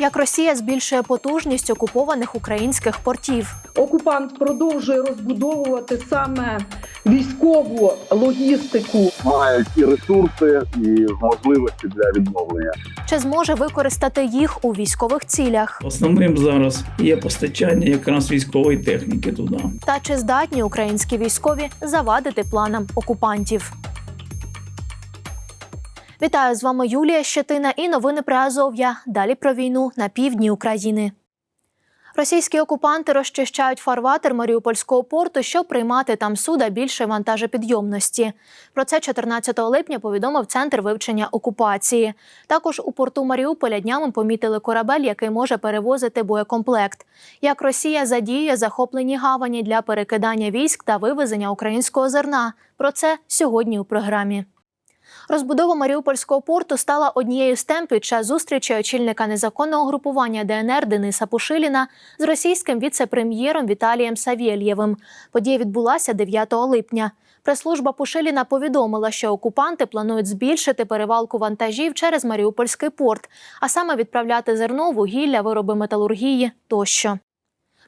Як Росія збільшує потужність окупованих українських портів? Окупант продовжує розбудовувати саме військову логістику. мають і ресурси, і можливості для відновлення. Чи зможе використати їх у військових цілях? Основним зараз є постачання якраз військової техніки туди. Та чи здатні українські військові завадити планам окупантів? Вітаю з вами Юлія Щетина і новини про Азов'я. Далі про війну на півдні України. Російські окупанти розчищають фарватер Маріупольського порту, щоб приймати там суда більше вантажопідйомності. Про це 14 липня повідомив центр вивчення окупації. Також у порту Маріуполя днями помітили корабель, який може перевозити боєкомплект. Як Росія задіює захоплені гавані для перекидання військ та вивезення українського зерна. Про це сьогодні у програмі. Розбудова Маріупольського порту стала однією з тем під час зустрічі очільника незаконного групування ДНР Дениса Пушиліна з російським віце-прем'єром Віталієм Савєльєвим. Подія відбулася 9 липня. Прес-служба Пушиліна повідомила, що окупанти планують збільшити перевалку вантажів через Маріупольський порт, а саме відправляти зерно, вугілля, вироби металургії тощо.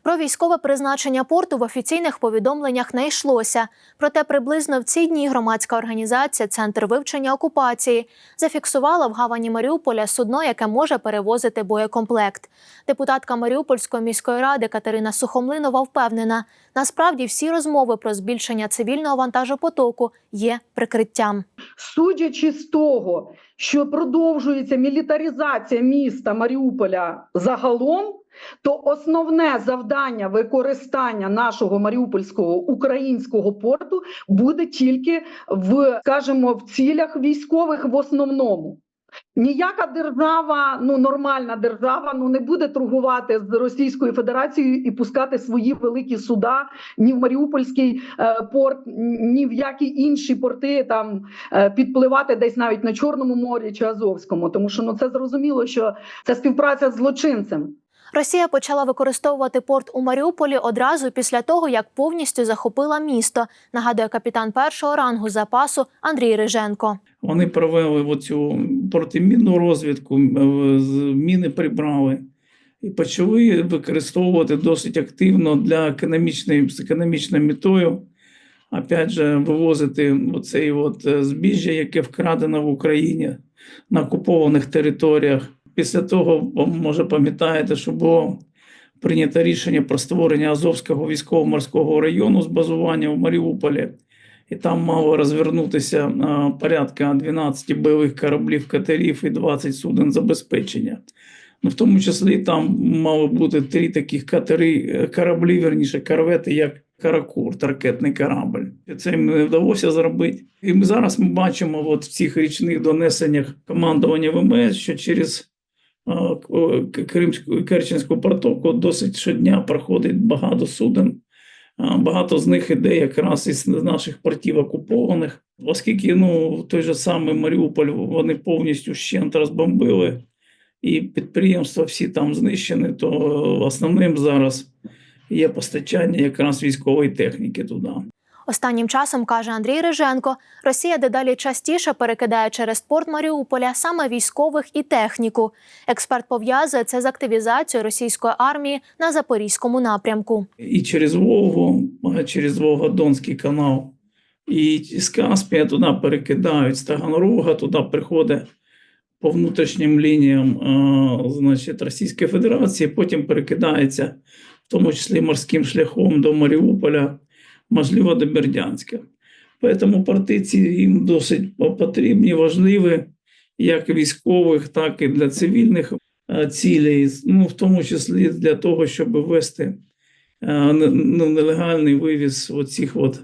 Про військове призначення порту в офіційних повідомленнях не йшлося. Проте приблизно в ці дні громадська організація Центр вивчення окупації зафіксувала в гавані Маріуполя судно, яке може перевозити боєкомплект. Депутатка Маріупольської міської ради Катерина Сухомлинова впевнена, насправді всі розмови про збільшення цивільного вантажопотоку є прикриттям. Судячи з того, що продовжується мілітаризація міста Маріуполя загалом, то основне завдання використання нашого маріупольського українського порту буде тільки в, скажімо, в цілях військових в основному. Ніяка держава, ну нормальна держава, ну не буде торгувати з Російською Федерацією і пускати свої великі суда ні в Маріупольський е, порт, ні в які інші порти там е, підпливати десь навіть на Чорному морі чи Азовському, тому що ну це зрозуміло, що це співпраця з злочинцем. Росія почала використовувати порт у Маріуполі одразу після того, як повністю захопила місто. Нагадує капітан першого рангу запасу Андрій Риженко. Вони провели оцю протимінну розвідку, е, міни прибрали і почали використовувати досить активно для економічної з економічною метою. Опять же, вивозити оцей от е, збіжжя, яке вкрадено в Україні на окупованих територіях. Після того, може, пам'ятаєте, що було прийнято рішення про створення Азовського військово-морського району з базування в Маріуполі. І там мало розвернутися порядка 12 бойових кораблів катерів і 20 суден забезпечення. Ну, в тому числі там мало бути три таких катери, е, кораблі, верніше, корвети, як Каракурт, ракетний корабль. Це їм не вдалося зробити. І ми зараз ми бачимо от в цих річних донесеннях командування ВМС, що через а, к- к- протоку досить щодня проходить багато суден. Багато з них іде якраз із наших портів окупованих, оскільки ну той же самий Маріуполь вони повністю щент розбомбили, і підприємства всі там знищені, то основним зараз є постачання якраз військової техніки туди. Останнім часом каже Андрій Риженко, Росія дедалі частіше перекидає через порт Маріуполя саме військових і техніку. Експерт пов'язує це з активізацією російської армії на запорізькому напрямку. і через Волгу, а через Волгодонський канал, і з Каспія туди перекидають, з Таганрога туди приходить по внутрішнім лініям значить, Російської Федерації, потім перекидається, в тому числі морським шляхом до Маріуполя, можливо, до Бердянська. Тому партиці їм досить потрібні, важливі, як військових, так і для цивільних е, цілей, ну, в тому числі для того, щоб вести е, ну, нелегальний вивіз оцих от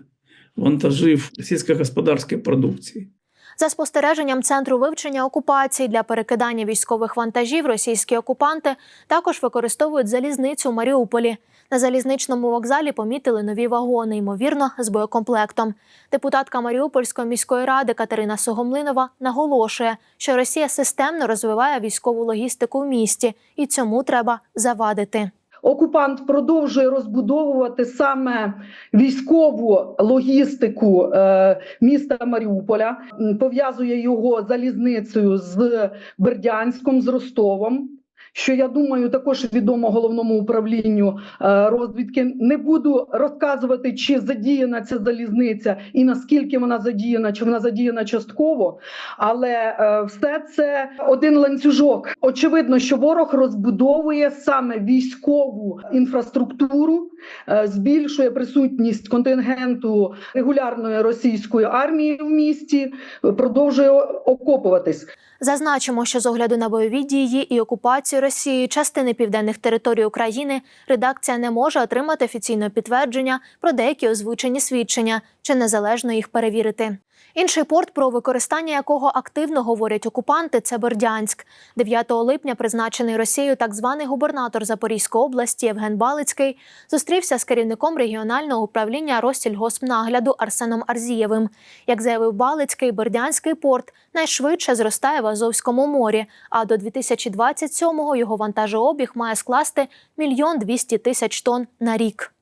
вантажів сільськогосподарської продукції. За спостереженням центру вивчення окупації для перекидання військових вантажів, російські окупанти також використовують залізницю у Маріуполі. На залізничному вокзалі помітили нові вагони, ймовірно, з боєкомплектом. Депутатка Маріупольської міської ради Катерина Согомлинова наголошує, що Росія системно розвиває військову логістику в місті, і цьому треба завадити. Окупант продовжує розбудовувати саме військову логістику е, міста Маріуполя, пов'язує його залізницею з Бердянськом, з Ростовом. Що я думаю, також відомо головному управлінню е, розвідки. Не буду розказувати, чи задіяна ця залізниця і наскільки вона задіяна, чи вона задіяна частково. Але е, все це один ланцюжок. Очевидно, що ворог розбудовує саме військову інфраструктуру, е, збільшує присутність контингенту регулярної російської армії в місті, продовжує окопуватись. Зазначимо, що з огляду на бойові дії і окупацію Росією частини південних територій України редакція не може отримати офіційного підтвердження про деякі озвучені свідчення чи незалежно їх перевірити. Інший порт, про використання якого активно говорять окупанти, це Бердянськ. 9 липня призначений Росією так званий губернатор Запорізької області Євген Балицький зустрівся з керівником регіонального управління Россільгоспнагляду Арсеном Арзієвим. Як заявив Балицький, Бердянський порт найшвидше зростає в Азовському морі, а до 2027-го його вантажообіг має скласти мільйон двісті тисяч тонн на рік.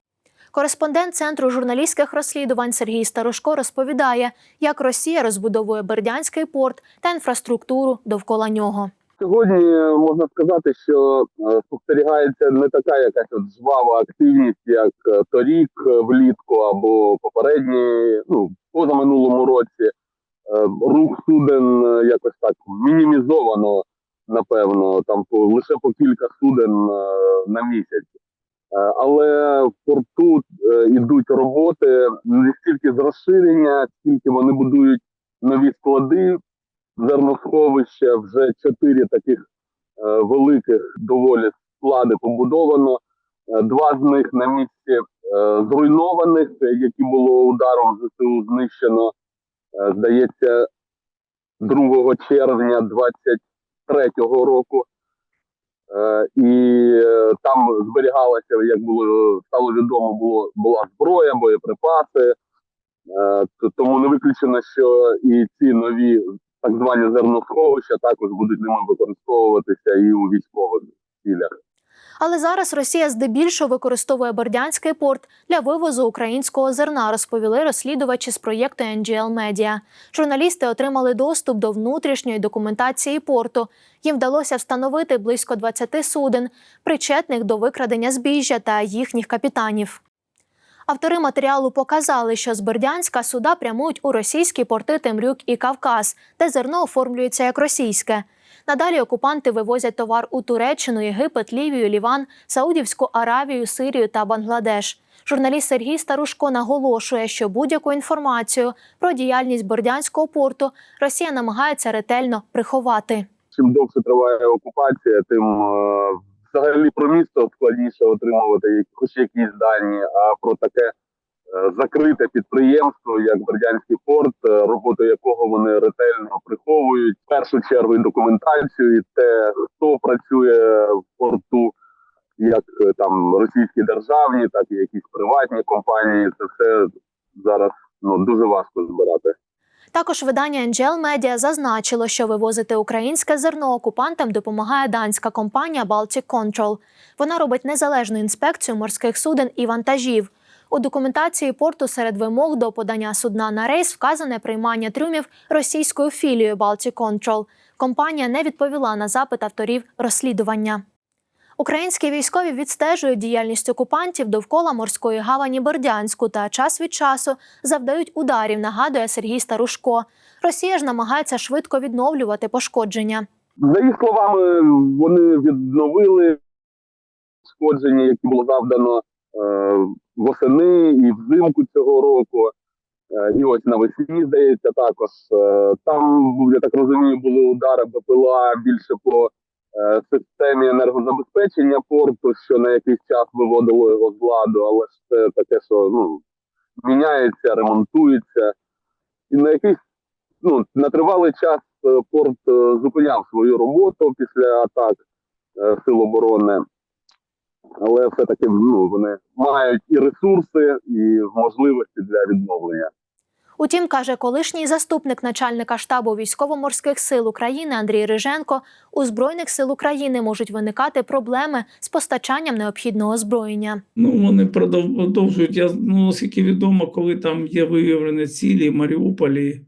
Кореспондент центру журналістських розслідувань Сергій Старушко розповідає, як Росія розбудовує Бердянський порт та інфраструктуру довкола нього. Сьогодні можна сказати, що е, спостерігається не така якась от жвава активність, як е, торік е, влітку або попередні, ну позаминулому році. Е, Рух суден е, якось так мінімізовано, напевно, там по лише по кілька суден е, на місяць. Е, Але в порту е, йдуть роботи не стільки з розширення, скільки вони будують нові склади, зерносховища, вже чотири таких е, великих доволі склади побудовано. Два з них на місці зруйнованих, які було ударом ЗСУ знищено, здається, 2 червня 23-го року. Е, І е, там зберігалася, як було стало відомо, було була зброя, боєприпаси. Е, Тому не виключено, що і ці нові так звані зерносховища також будуть ними використовуватися і у військових цілях. Але зараз Росія здебільшого використовує Бердянський порт для вивозу українського зерна, розповіли розслідувачі з проєкту NGL Media. Журналісти отримали доступ до внутрішньої документації порту. Їм вдалося встановити близько 20 суден, причетних до викрадення збіжжя та їхніх капітанів. Автори матеріалу показали, що з Бердянська суда прямують у російські порти Темрюк і Кавказ, де зерно оформлюється як російське. Надалі окупанти вивозять товар у Туреччину, Єгипет, Лівію, Ліван, Саудівську Аравію, Сирію та Бангладеш. Журналіст Сергій Старушко наголошує, що будь-яку інформацію про діяльність Бердянського порту Росія намагається ретельно приховати. Чим довше триває окупація, тим е, взагалі про місто складніше отримувати хоч якісь дані, а про таке закрите підприємство, як Бердянський порт, е, роботу якого вони ретельно приховують. В першу чергу документацію, і те, хто працює в порту, як е, там російські державні, так і якісь приватні компанії. Це все зараз ну дуже важко збирати. Також видання NGL Media зазначило, що вивозити українське зерно окупантам допомагає данська компанія Baltic Control. Вона робить незалежну інспекцію морських суден і вантажів. У документації порту серед вимог до подання судна на рейс вказане приймання трюмів російською філією Baltic Control. Компанія не відповіла на запит авторів розслідування. Українські військові відстежують діяльність окупантів довкола морської гавані Бердянську та час від часу завдають ударів, нагадує Сергій Старушко. Росія ж намагається швидко відновлювати пошкодження. За їх словами, вони відновили шкодження, які було завдано восени і взимку цього року. Е, і ось навесні, здається, також. Е, там, я так розумію, були удари БПЛА більше по е, системі енергозабезпечення порту, що на якийсь час виводило його з ладу, але ж це таке, що ну, міняється, ремонтується. І на якийсь ну, на тривалий час е, порт е, зупиняв свою роботу після атак е, сил оборони. Але все-таки ну, вони мають і ресурси, і можливості для відновлення. Утім, каже колишній заступник начальника штабу військово-морських сил України Андрій Риженко, у збройних сил України можуть виникати проблеми з постачанням необхідного озброєння. Ну, вони продов- продовжують. Я ну, наскільки відомо, коли там є виявлені цілі в Маріуполі,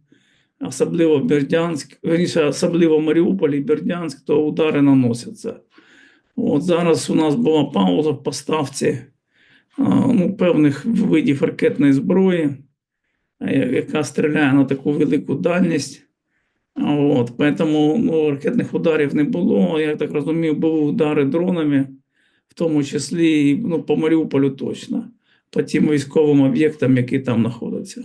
особливо Бердянськ, верніше, особливо Маріуполь і Бердянськ, то удари наносяться. От зараз у нас була пауза в поставці ну, певних видів ракетної зброї, яка стріляє на таку велику дальність. От, поэтому ну, ракетних ударів не було. Я так розумію, були удари дронами, в тому числі ну, по Маріуполю точно, по тим військовим об'єктам, які там знаходяться.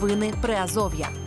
Новини Приазов'я.